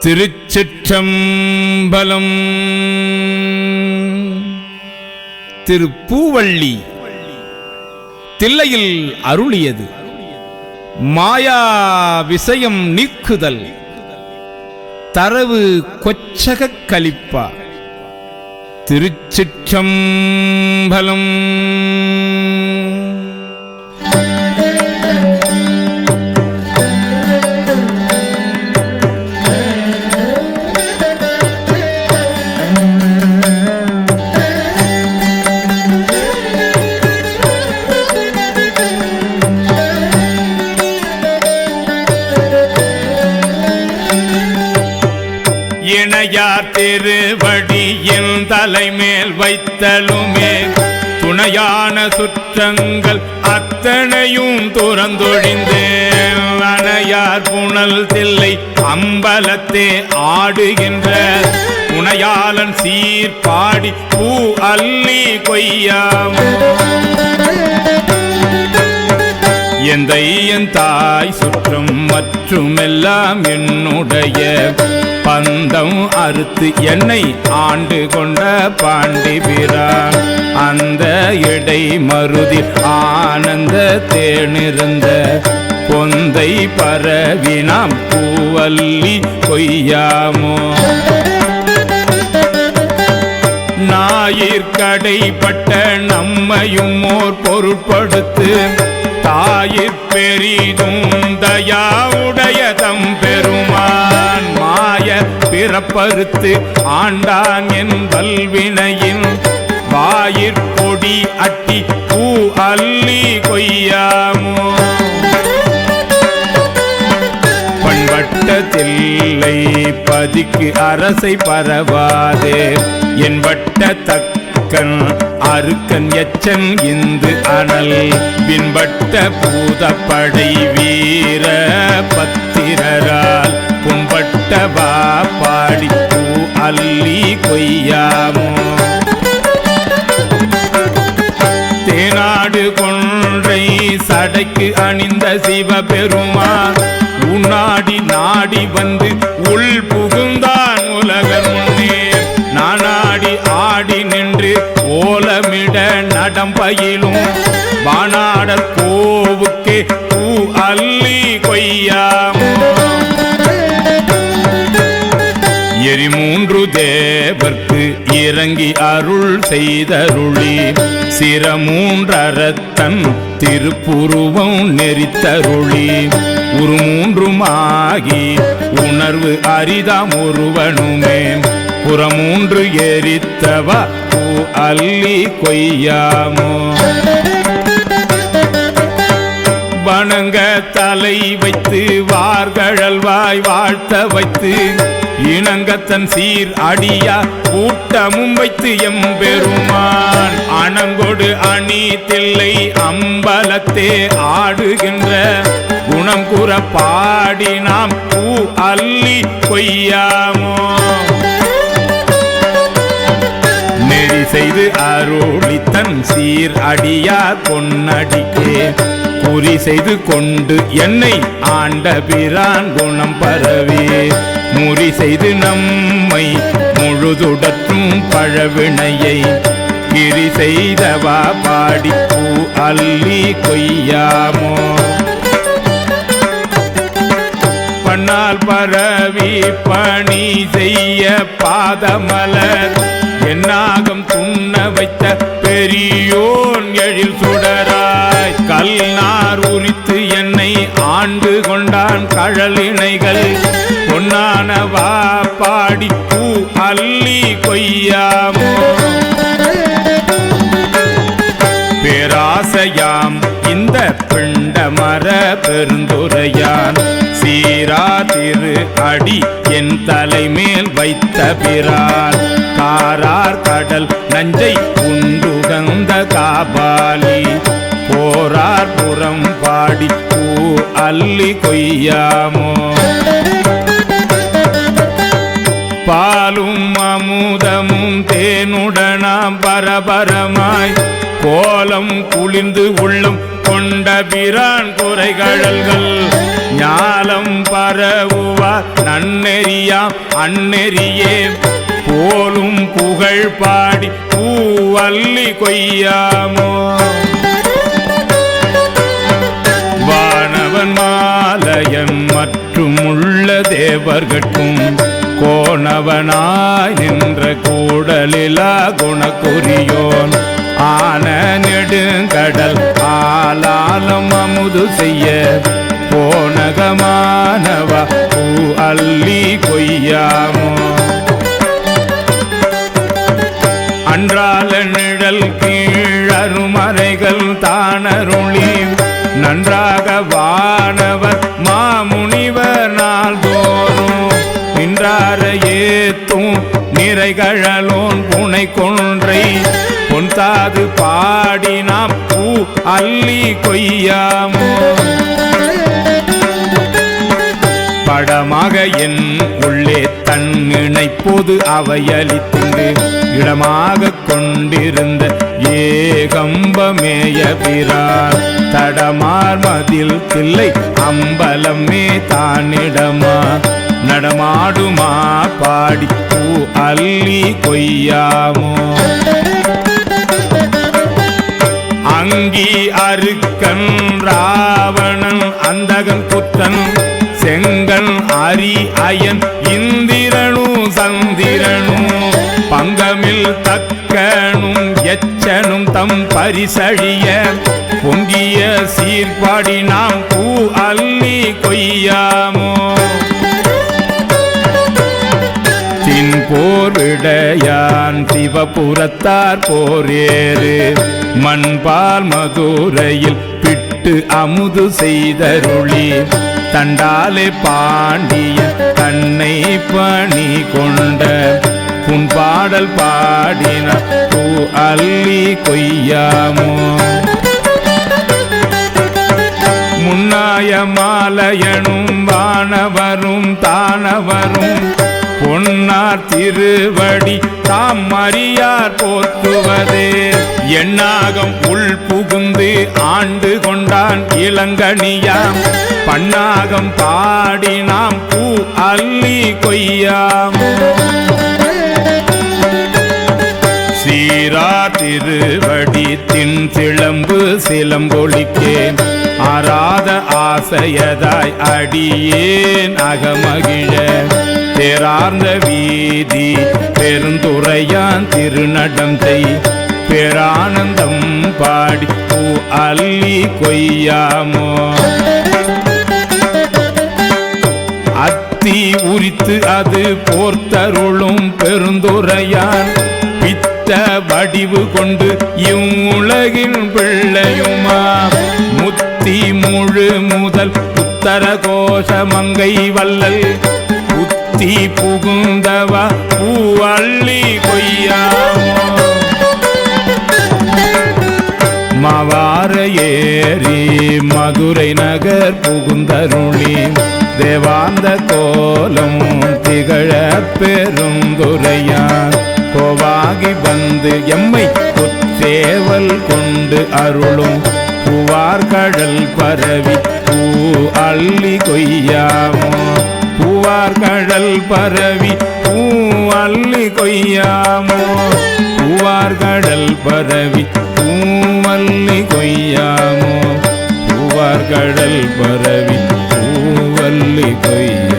திருச்சிற்றம்பலம். திருப்பூவள்ளி. தில்லையில் அருளியது. மாயா விஷயம் நீக்குதல். தரவு கொச்சகக் கலிப்பா திருச்சிற்றம்பலம். வைத்தலுமே. துணையான சுற்றங்கள் அத்தனையும் துறந்தொழிந்தே அணையார் புனல் தில்லை அம்பலத்தே ஆடுகின்ற. துணையாளன் சீர்பாடி பூ அள்ளி கொய்யாம். எந்தை என் தாய் சுற்றம் மற்றும் எல்லாம் என்னுடைய. பந்தம் அறுத்து என்னை ஆண்டு கொண்ட பாண்டிபிரான் அந்த இடை மருதி ஆனந்த தேனிருந்த பொந்தை பரவினாம் பூவல்லி கொய்யாமோ. ஞாயிற்கடைப்பட்ட நம்மையும் ஓர் பொருட்படுத்து தாயிற் பெரிதும் தயாவும் பிறப்பறுத்து ஆண்டான் என் வல்வினையின் வாயிற்பொடி அட்டி பூ அள்ளி கொய்யாமோ. பண்பட்டதில்லை பதிக்கு அரசை பரவாதே. என் வட்ட அருக்கன் அருக்கன் எச்சன் இந்து அனல். பின்பட்ட பூதப்படை வீர பத்திரரால். பும்பட்ட வா பாடி பூ அள்ளி கொய்யாமோ. தேநாடு கொன்றை சடைக்கு அணிந்த சிவபெருமான். உன்னாடி நாடி வந்து நடம்பயிலும் வானாடர் கோவுக்கே பூ அள்ளி கொய்யாம். எரிமூன்று தேவர்க்கு இறங்கி அருள் செய்தருளி சிரமூன்றரத்தன் திருப்புருவம் நெறித்தருளி. உருமூன்றுமாகி உணர்வு அரிதாம் ஒருவனுமே. புறமூன்று எரித்தவா பூ அள்ளி கொய்யாமோ? வணங்க தலை வைத்து வார்கழல்வாய் வாழ்த்த வைத்து இணங்கத்தன் சீர் அடியா கூட்டமும் வைத்து எம்பெருமான். அணங்கொடு அணி தில்லை அம்பலத்தே ஆடுகின்ற குணம் கூற பாடி நாம் பூ அள்ளி கொய்யாமோ? செய்து அருளித்தன் சீர் அடியா கொன்னடிக்கே குறி செய்து கொண்டு என்னை ஆண்ட பிரான் குணம் பரவி. முறி செய்து நம்மை முழுதுடற்றும் பழவினையை கிரி செய்தவா பாடிப்பூ பூ அள்ளி கொய்யாமோ. பண்ணால் பரவி பணி செய்ய பாதமலர். என்னாகம் துண்ண வைத்த பெரியோன் எழில் சுடராய். கல்நார் உரித்து என்னை ஆண்டு கொண்டான் கழலினைகள் பொன்னானவா பாடி பூ அள்ளி கொய்யாமோ. பேராசையாம் இந்த பிண்ட மர பெருந்துரையான். அடி என் தலைமேல் வைத்த பிரான். காரார் கடல் நஞ்சை உண்டுகந்த காபாலி. போரார் புறம் பாடி பூ அள்ளி கொய்யாமோ. பாலும் அமுதமும் தேனுடனாம் பரபரமாய். கோலம் குளிர்ந்து உள்ளம் கொண்ட பிரான் குறைகழல்கள். ஞாலம் பரவுவார் நன்னெறியாம் அந்நெறியே. போலும் புகழ் பாடி பூவல்லி கொய்யாமோ. வானவன் மாலயன் மற்றும் உள்ள தேவர்கட்கும். கோணவனாய் நின்ற கூடலிலா குணக்குரியோன் ஆன நெடுங்கடல் ஆலாலம் அமுது செய்ய. போனகமானவ பூ அள்ளி கொய்யாமோ அன்றால நிழல் கீழ் அருமறைகள் தானருளி அது பாடினாம். பூ அள்ளி கொய்யாமோ. படமாக என் உள்ளே தன் இணைப்போது அவையளித்துண்டு. இடமாக கொண்டிருந்த ஏகம்பமேய பிரான் தடமார் மதில் தில்லை அம்பலமே தானிடமா. நடமாடுமா பாடி பூ அள்ளி கொய்யாமோ. அங்கி அருக்கன் ராவணன் அந்தகன் புத்தன் செங்கன் அரி அயன் இந்திரனு சந்திரனு. பங்கமில் தக்கனும் எச்சனும் தம் பரிசழிய பொங்கிய சீர்பாடி நாம் பூ அள்ளி கொய்யாமோ. விடையான் சிவபுரத்தார் போரேறு. மண்பால் மதுரையில் பிட்டு அமுது செய்தருளி. தண்டாலே பாண்டிய தன்னை பணி கொண்ட. உன் பாடல் பாடின பூ அள்ளி கொய்யாமோ. முன்னாய மாலையனும் வானவரும் தானவரும் பொன்னார் திருவடி தாம் அறியார் போற்றுவதே. எண்ணாகம் உள் புகுந்து ஆண்டு கொண்டான் இளங்கனியாம். பன்னாகம் பாடினாம் பூ அள்ளி கொய்யாம். சீரா திருவடி தின் சிலம்பு சிலம்பொழிக்கேன். ஆராத ஆசையதாய் அடியேன் அகமகிழ பேரார்ந்த வீதி பெருந்துரையான் திருநடந்தை பேரானந்தம் பாடி பூ அள்ளி கொய்யாமோ. அத்தி உரித்து அது போர்த்தருளும் பெருந்துரையான் பித்த வடிவு கொண்டு இவ்வுலகின் பிள்ளையுமா. முத்தி முழு முதல் உத்தர கோஷமங்கை வல்லல் புத்தி புகுந்தவா? பூ அள்ளி கொய்யாமோ மவார ஏறி மதுரை நகர் புகுந்தருளி. தேவாந்த கோலம் திகழ பெருந்துரையான் கோவாகி வந்து எம்மை குற்றேவல் கொண்டு அருளும். பூவார் கடல் பரவி பூ அள்ளி கொய்யாமோ பூவார் கடல் பரவி பூ அள்ளி கொய்யாமோ? பூவார் கடல் பரவி பூவல்லி கொய்யாமோ? பூவார் கடல் பரவி பூவல்லி கொய்யா